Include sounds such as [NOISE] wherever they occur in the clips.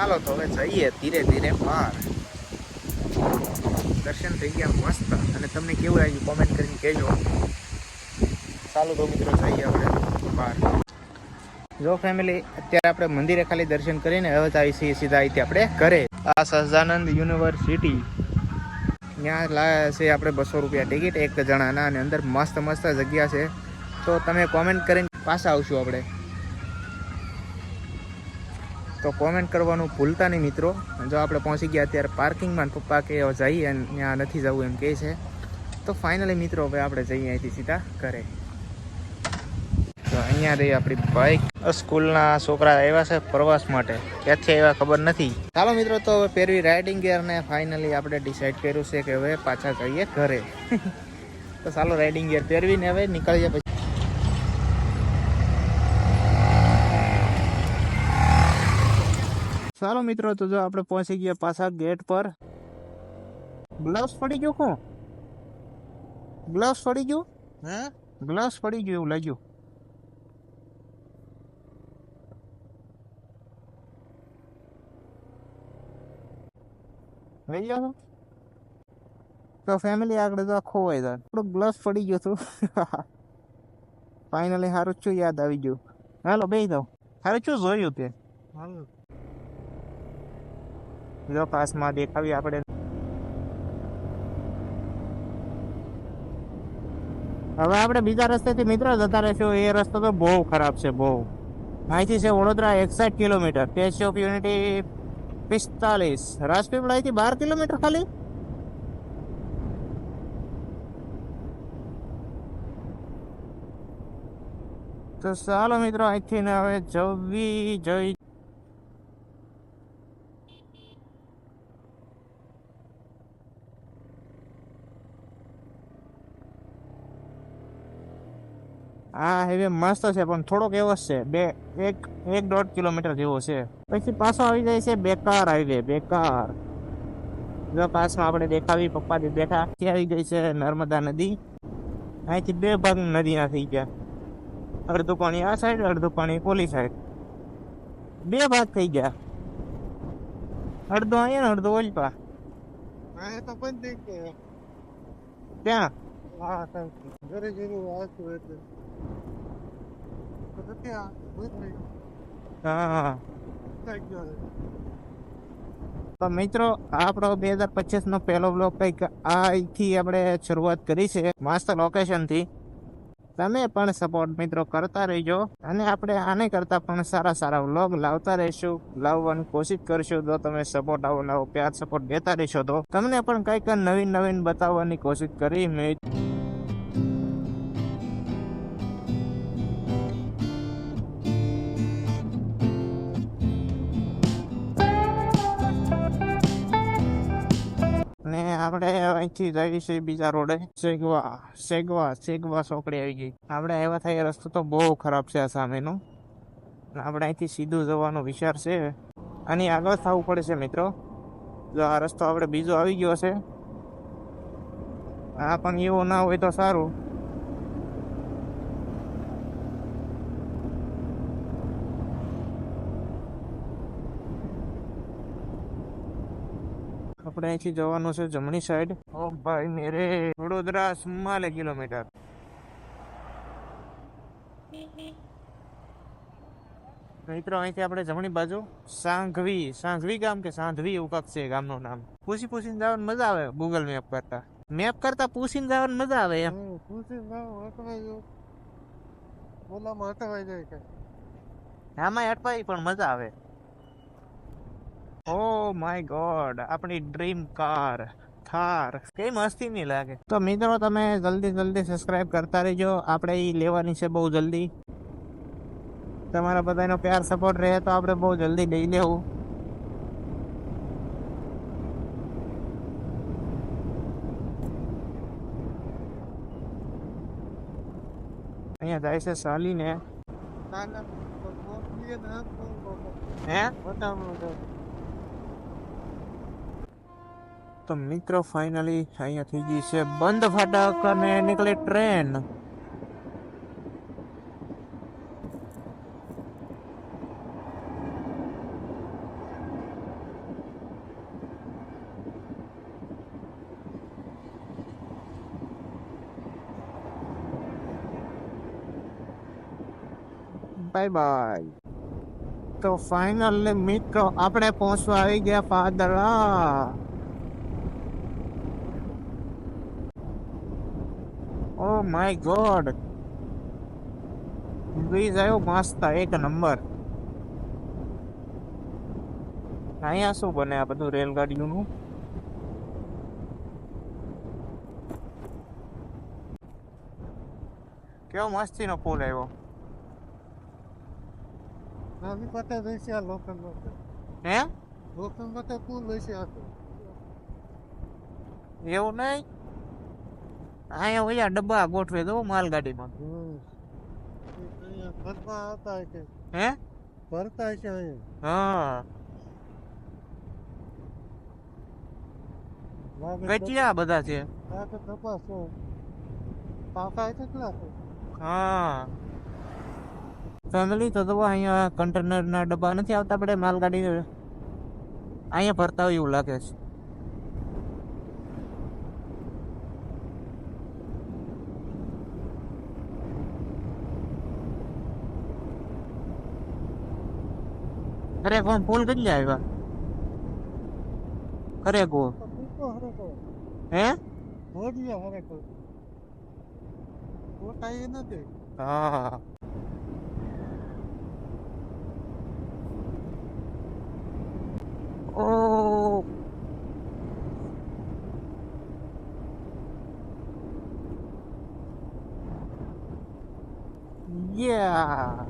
ચાલો તો હવે જઈએ ધીરે ધીરે બહાર દર્શન થઈ ગયા મસ્ત. અને તમને કેવું લાગ્યું? કોમેન્ટ કરીને કહેજો. ચાલો તો મિત્રો જઈએ આપણે બહાર જો ફેમિલી અત્યારે આપણે મંદિરે ખાલી દર્શન કરીને હવે આવી છીએ સીધા અહીંથી આપણે ઘરે. આ સહજાનંદ યુનિવર્સિટી. ત્યાં લાયા છે આપણે બસો રૂપિયા ટિકિટ એક જણાના અને અંદર મસ્ત મસ્ત જગ્યા છે. તો તમે કોમેન્ટ કરીને પાછા આવશું આપણે. તો કોમેન્ટ કરવાનું ભૂલતા નહીં મિત્રો. જો આપણે પહોંચી ગયા અત્યારે પાર્કિંગમાં પપ્પા કે જઈએ ત્યાં નથી જવું એમ કહે છે. તો ફાઇનલી મિત્રો હવે આપણે જઈએ અહીંથી સીધા ઘરે. તો અહીંયા રહી આપણી બાઇક સ્કૂલના છોકરા આવ્યા છે પ્રવાસ માટે. ક્યાંથી આવ્યા ખબર નથી. ચાલો મિત્રો, તો હવે પહેરવી રાઇડિંગ ગિયર ને ફાઇનલી આપણે ડિસાઇડ કર્યું છે કે હવે પાછા જઈએ ઘરે. [LAUGHS] તો ચાલો રાઇડિંગ ગિયર પહેરવીને હવે નીકળીએ પછી. ચાલો મિત્રો તો જો આપણે પહોંચી ગયા પાછા ગેટ પર. ગ્લવ્સ પડી ગયું કોણ? ગ્લવ્સ પડી ગયું? હે? ગ્લવ્સ પડી ગયું એવું લાગ્યું. લઈ જાઓ. તો ફેમિલી આગળ તો આખો હોય તો થોડું ગ્લવ્સ પડી ગયો હતું. [LAUGHS] ફાઇનલી સારું છું યાદ આવી ગયું. હાલો બે દઉં સારું શું જોયું તે. હાલ જો પાસમાં દેખાવી આપણે. હવે આપણે બીજા રસ્તેથી મિત્રો જતા રહીશું. એ રસ્તો તો બહુ ખરાબ છે, બહુ. અહીંથી છે વડોદરા એકસઠ કિલોમીટર. સ્ટેચ્યુ ઓફ યુનિટી પિસ્તાલીસ. રાજપીપળા અહીંથી બાર કિલોમીટર ખાલી. તો ચાલો મિત્રો, અહીંથી હવે જવી જઈ આ હાઈવે મસ્ત છે પણ થોડોક એવો છે. બે એક એક દોઢ કિલોમીટર જેવો છે. પછી પાછો આવી જાય છે બેકાર હાઈવે બેકાર. જો પાસમાં આપણે દેખાવી પપ્પાથી બેઠા. ત્યાં આવી ગઈ છે નર્મદા નદી. અહીંથી બે ભાગ નદીના થઈ ગયા. અડધું પાણી આ સાઈડ અડધું પાણી પોલી સાઈડ બે ભાગ થઈ ગયા. અડધો અહીંયા ને અડધો ઓલપા. ત્યાં હા ઘરે જેવું વાત એટલે. તો ત્યાં હા. તો મિત્રો આપણો બે હજાર પચીસ નો પહેલો બ્લોગ કંઈક અહીંથી આપણે શરૂઆત કરી છે મસ્ત લોકેશનથી તમે પણ સપોર્ટ મિત્રો કરતા રહેજો અને આપણે આને કરતા પણ સારા સારા વ્લોગ લાવતા રહીશું લાવવાની કોશિશ કરશું તો તમે સપોર્ટ આવો લાવો પ્યાર સપોર્ટ દેતા રહેશો તો તમને પણ કંઈક નવીન નવીન બતાવવાની કોશિશ કરી મેં અહીંથી જાય છે બીજા રોડે. સેગવા સેગવા સેગવા ચોકડી આવી ગઈ. આપણે આવ્યા થાય રસ્તો તો બહુ ખરાબ છે આ સામેનો. આપણે અહીંથી સીધું જવાનો વિચાર છે. આની આગળ થવું પડે છે મિત્રો. જો આ રસ્તો આપણે બીજો આવી ગયો છે. આ પણ એવો ના હોય તો સારું. આપણે અહીંથી જવાનું છે જમણી સાઈડ ઓ ને રે વડોદરા ચુમ્માલે કિલોમીટર. મિત્રો અહીંથી આપણે જમણી બાજુ સાંઘવી સાંઘવી ગામ કે સાંધવી એવું કાંક છે ગામનું નામ. પૂછી પૂછીને જવાનું મજા આવે ગૂગલ મેપ કરતા. મેપ કરતા પૂછીને જવાનું મજા આવે એમ. પૂછીને ઓલામાં અટવાઈ જાય કે આમાં અટવાઈ પણ મજા આવે. ઓ માય ગોડ આપણી ડ્રીમ કાર થાર. કઈ મસ્તી નહીં લાગે. તો મિત્રો તમે જલ્દી જલ્દી સબસ્ક્રાઇબ કરતા રહેજો. આપણે ઈ લેવાની છે બહુ જલ્દી. તમારા બધાનો પ્યાર સપોર્ટ રહે તો આપણે બહુ જલ્દી લઈ લેવું અહીંયા જાય છે સાલીને ના ના મોકલીએ ને હાથ બહુ મોકો. હે? તો મિત્રો ફાઇનલી અહીંયા થઈ ગઈ છે બંધ ફાટક અને નીકળે ટ્રેન બાય બાય તો ફાઇનલ મિત્રો આપણે પહોંચવા આવી ગયા Padra oh my god bridge આવ્યો મસ્ત એક નંબર અહીંયા શું બને આ બધું રેલગાડીઓનું? કેવો મસ્તીનો પુલ આવ્યો. આ લોકલ હે? લોકલ પતે પૂર રહેશે આ એવું નહીં? અહીંયા ઓલા ડબ્બા ગોઠવે દો માલગાડીમાં. અહીંયા ફરતા આવતા હોય હે? ફરતા છે અહીંયા હા. વેચ્યા બધા છે. પાપા કેટલા હા. ફેમિલી તો તો અહીંયા કન્ટેનરના ડબ્બા નથી આવતા આપણે માલગાડી અહીંયા ભરતા હોય એવું લાગે છે. કોણ ફૂલ કેટલા આવ્યા. ખરે ગો તો પૂછો હરેકો હે? નથી હા. ઓ. Yeah.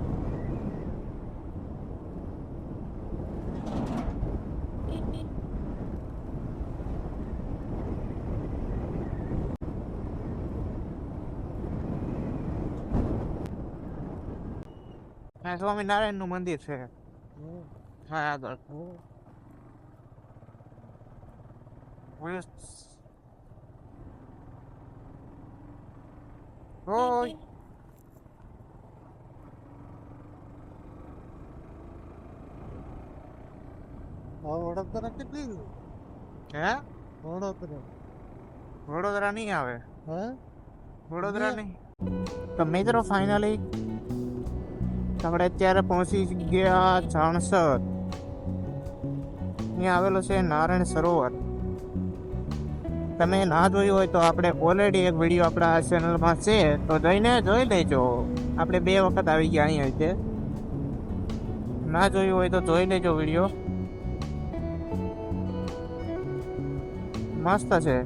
પાણી પી કે નાખે છે. હા સ્વામિનારાયણનું મંદિર છે હા આગળ. વડોદરા કેટલી હે? વડોદરા. વડોદરા નહીં આવે. હે? વડોદરા નહીં. તો મિત્રો ફાઇનલી આપણે અત્યારે પહોંચી ગયા જાણસર. અહીંયા આવેલો છે નારાયણ સરોવર. તમે ના જોયું હોય તો આપણે ઓલરેડી એક વીડિયો આપણા ચેનલમાં છે, તો જઈને જોઈ લેજો. આપણે બે વખત આવી ગયા અહીંયા છે ના જોયું હોય તો જોઈ લેજો વીડિયો મસ્ત છે.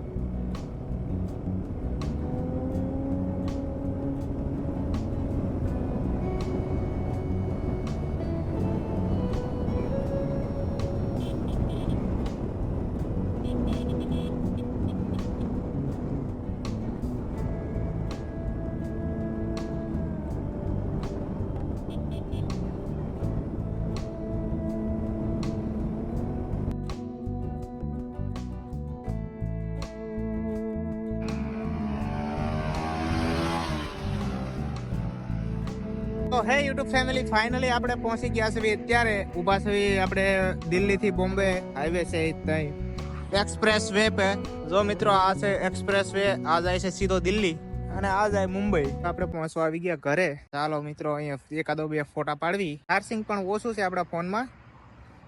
તો હે યુટ્યુબ ફેમિલી ફાઇનલી આપણે પહોંચી ગયા છે અત્યારે ઊભા છે આપણે દિલ્હીથી બોમ્બે હાઈવે છે ત્યાં એક્સપ્રેસ વે પે. જો મિત્રો આ છે એક્સપ્રેસ વે આ જાય છે સીધો દિલ્હી. અને આ જાય મુંબઈ. આપણે પહોંચવા આવી ગયા ઘરે. ચાલો મિત્રો, અહીંયા એકાદો બે ફોટા પાડવી. ચાર્જિંગ પણ ઓછું છે આપણા ફોનમાં.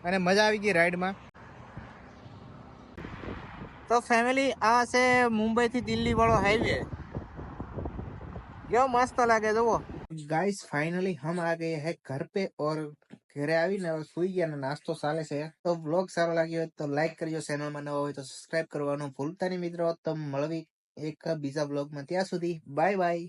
અને મજા આવી ગઈ રાઈડમાં. તો ફેમિલી આ છે મુંબઈથી દિલ્હી વાળો હાઈવે કેવો મસ્ત લાગે, જુઓ. ગાઈસ ફાઇનલી હમ આ ગયે હે ઘર પે ઓર ઘરે આવીને સુઈ ગયા અને નાસ્તો ચાલે છે તો વ્લોગ સારો લાગ્યો હોય તો લાઈક કરજો ચેનલમાં નવા હોય તો સબસ્ક્રાઇબ કરવાનું ભૂલતા નહીં મિત્રો તો મળવી એક બીજા વ્લોગમાં ત્યાં સુધી બાય બાય